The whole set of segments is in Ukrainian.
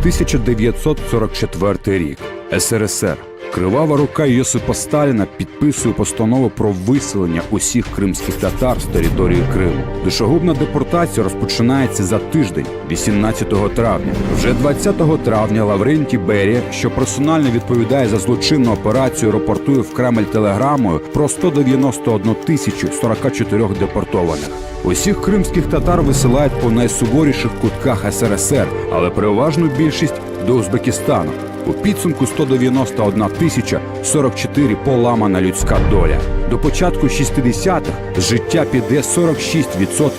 1944 рік. СРСР. Кривава рука Йосипа Сталіна підписує постанову про виселення усіх кримських татар з території Криму. Душогубна депортація розпочинається за тиждень, 18 травня. Вже 20 травня Лаврентій Берія, що персонально відповідає за злочинну операцію, рапортує в Кремль телеграмою про 191 тисячу 44 депортованих. Усіх кримських татар висилають по найсуворіших кутках СРСР, але переважну більшість до Узбекистану. У підсумку 191 тисяча 44 поламана людська доля. До початку 60-х з життя піде 46%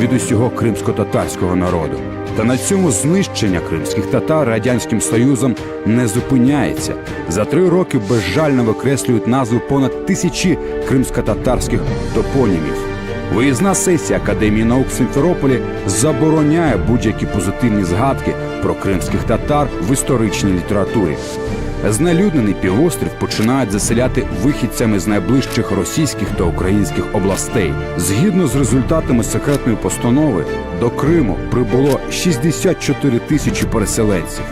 від усього кримсько-татарського народу. Та на цьому знищення кримських татар радянським союзом не зупиняється. За три роки безжально викреслюють назви понад тисячі кримсько-татарських топонімів. Виїзна сесія Академії наук в Симферополі забороняє будь-які позитивні згадки про кримських татар в історичній літературі. Знелюднений півострів починають заселяти вихідцями з найближчих російських та українських областей. Згідно з результатами секретної постанови, до Криму прибуло 64 тисячі переселенців.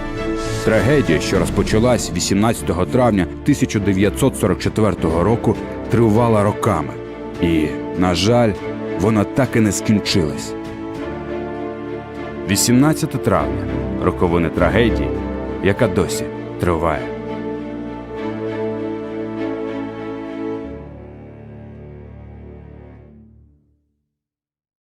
Трагедія, що розпочалась 18 травня 1944 року, тривала роками. І, на жаль, вона так і не скінчилась. 18 травня роковини трагедії, яка досі триває.